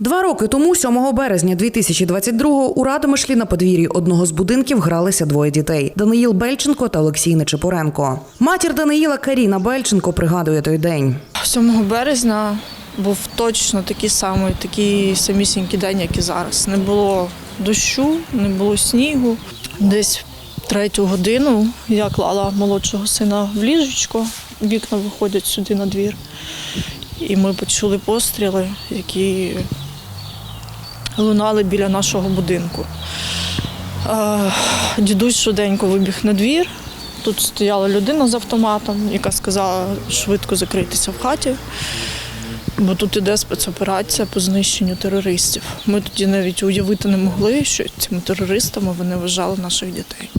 Два роки тому, 7 березня 2022-го, у Радомишлі на подвір'ї одного з будинків гралися двоє дітей: Даниїл Бельченко та Олексій Нечепоренко. Матір Даниїла Каріна Бельченко пригадує той день. 7 березня був точно такий самий, такий самісінький день, як і зараз. Не було дощу, не було снігу. Десь третю годину я клала молодшого сина в ліжечко, вікна виходять сюди на двір. І ми почули постріли, які лунали біля нашого будинку. Е, Дідусь швиденько вибіг на двір. Тут стояла людина з автоматом, яка сказала швидко закритися в хаті, бо тут іде спецоперація по знищенню терористів. Ми тоді навіть уявити не могли, що цими терористами вони вважали наших дітей.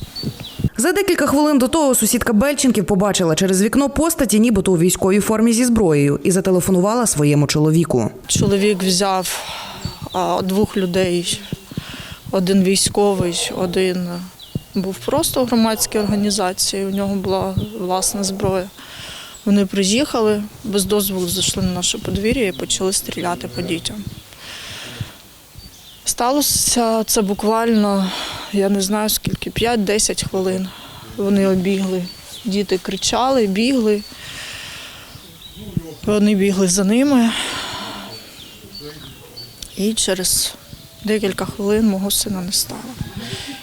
За декілька хвилин до того сусідка Бельченків побачила через вікно постаті, нібито у військовій формі зі зброєю, і зателефонувала своєму чоловіку. Чоловік взяв а, двох людей, один військовий, один був просто в громадській організації, у нього була власна зброя. Вони приїхали, без дозволу зайшли на наше подвір'я і почали стріляти по дітям. Сталося це буквально, я не знаю скільки, 5-10 хвилин. Вони обігли. Діти кричали, бігли. Вони бігли за ними. І через декілька хвилин мого сина не стало.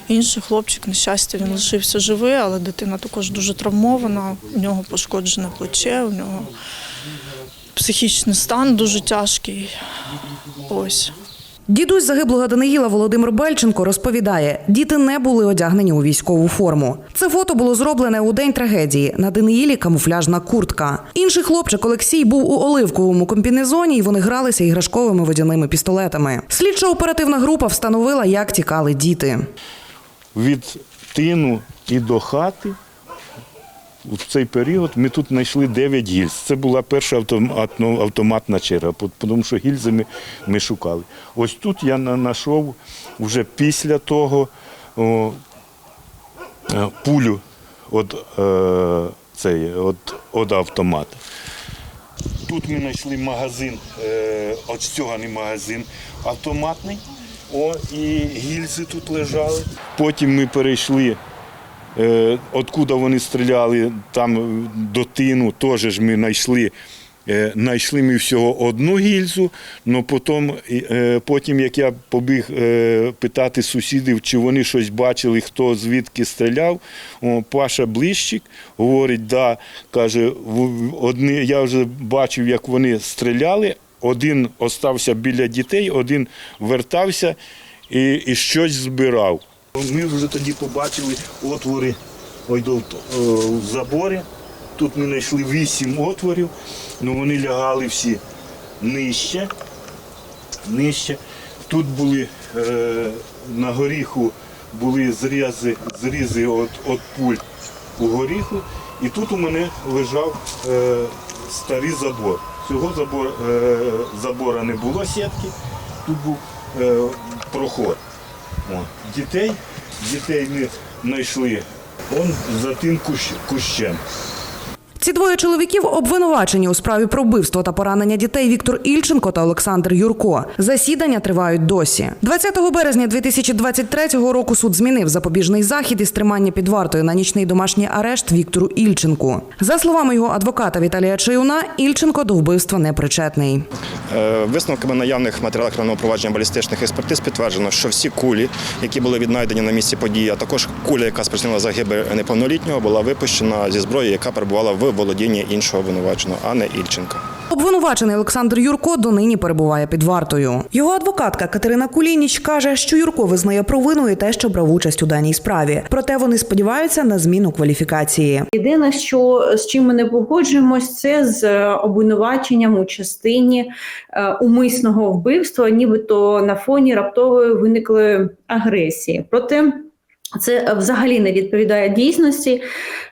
Інший хлопчик, на щастя, він лишився живий, але дитина також дуже травмована. У нього пошкоджене плече, у нього психічний стан дуже тяжкий. Ось. Дідусь загиблого Даниїла Володимир Бельченко розповідає, діти не були одягнені у військову форму. Це фото було зроблене у день трагедії. На Даниїлі камуфляжна куртка. Інший хлопчик Олексій був у оливковому комбінезоні, і вони гралися іграшковими водяними пістолетами. Слідчо-оперативна група встановила, як тікали діти. від тину і до хати. В цей період ми тут знайшли 9 гільз. Це була перша автоматна черга, тому що гільзи ми, ми шукали. Ось тут я знайшов вже після того о, е, пулю від, е, цей, від, від автомата. Тут ми знайшли магазин, е, от стяганий магазин автоматний. О, і гільзи тут лежали. Потім ми перейшли, откуда вони стріляли, там е, до тину теж ж ми знайшли. Е, Знайшли ми всього одну гільзу, але потім, е, потім, як я побіг е, питати сусідів, чи вони щось бачили, хто звідки стріляв, Паша Блищик говорить, да, каже, одні, я вже бачив, як вони стріляли, один остався біля дітей, один вертався і, і щось збирав. Ми вже тоді побачили отвори е, в заборі. Тут ми знайшли вісім отворів, але вони лягали всі нижче. нижче. Тут були е, на горіху були зрізи, зрізи від, від пуль у горіху. І тут у мене лежав е, старий забор. Цього забор, е, забора не було сітки, тут був е, проход. Дітей, дітей ми знайшли он за тим кущ, кущем. Ці двоє чоловіків обвинувачені у справі про вбивство та поранення дітей Віктор Ільченко та Олександр Юрко. Засідання тривають досі. 20 березня 2023 року суд змінив запобіжний захід із тримання під вартою на нічний домашній арешт Віктору Ільченку. За словами його адвоката Віталія Чаюна, Ільченко до вбивства не причетний. Е, Висновками наявних матеріалів кримінального провадження балістичних експертиз підтверджено, що всі кулі, які були віднайдені на місці події, а також куля, яка спричинила загибель неповнолітнього, була випущена зі зброї, яка перебувала в володінні іншого обвинуваченого, а не Ільченка. Обвинувачений Олександр Юрко донині перебуває під вартою. Його адвокатка Катерина Кулініч каже, що Юрко визнає провину і те, що брав участь у даній справі. Проте вони сподіваються на зміну кваліфікації. Єдине, що з чим ми не погоджуємось, це з е, обвинуваченням у частині е, умисного вбивства, нібито на фоні раптової виниклої агресії. Проте це взагалі не відповідає дійсності.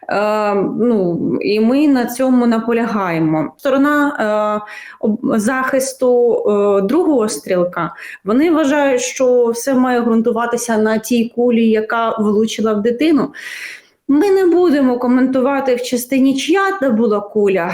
Е, ну і ми на цьому наполягаємо. Сторона е, захисту е, другого стрілка вони вважають, що все має ґрунтуватися на тій кулі, яка влучила в дитину. Ми не будемо коментувати в частині, чия це була куля.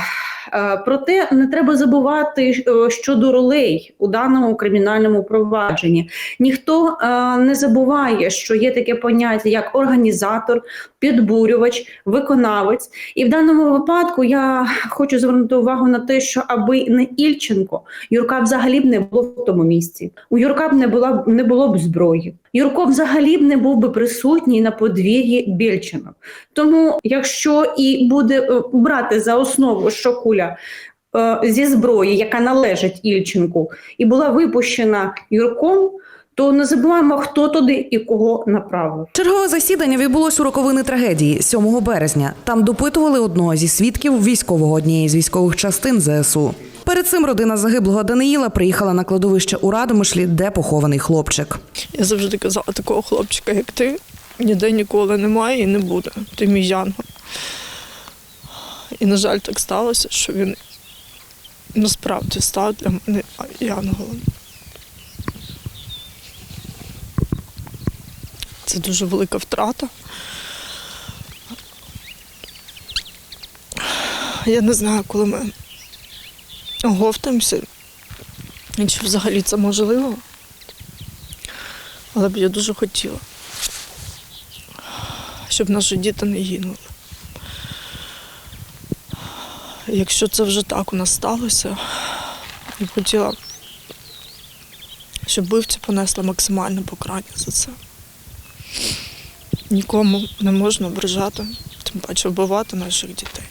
Е, Проте не треба забувати е, щодо ролей у даному кримінальному провадженні. Ніхто е, не забуває, що є таке поняття як організатор, підбурювач, виконавець. І в даному випадку я хочу звернути увагу на те, що аби не Ільченко, Юрка взагалі б не було в тому місці. У Юрка б не була не було б зброї. Юрко взагалі б не був би присутній на подвір'ї Бєльчина. Тому, якщо і буде брати за основу, що куля е, зі зброї, яка належить Ільченку, і була випущена Юрком, то не забуваємо, хто туди і кого направив. Чергове засідання відбулось у роковини трагедії 7 березня. Там допитували одного зі свідків військового однієї з військових частин ЗСУ. Перед цим родина загиблого Даниїла приїхала на кладовище у Радомишлі, де похований хлопчик. Я завжди казала, такого хлопчика, як ти, ніде ніколи немає і не буде. Ти мій янгол. І, на жаль, так сталося, що він насправді став для мене янголом. Це дуже велика втрата. Я не знаю, коли ми оговтаємося, і чи взагалі це можливо. Але б я дуже хотіла, щоб наші діти не гинули. Якщо це вже так у нас сталося, я хотіла, щоб вбивці понесли максимальне покарання за це. Нікому не можна ображати, тим паче вбивати наших дітей.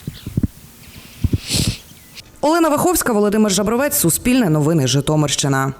Олена Ваховська, Володимир Жабровець, Суспільне новини Житомирщина.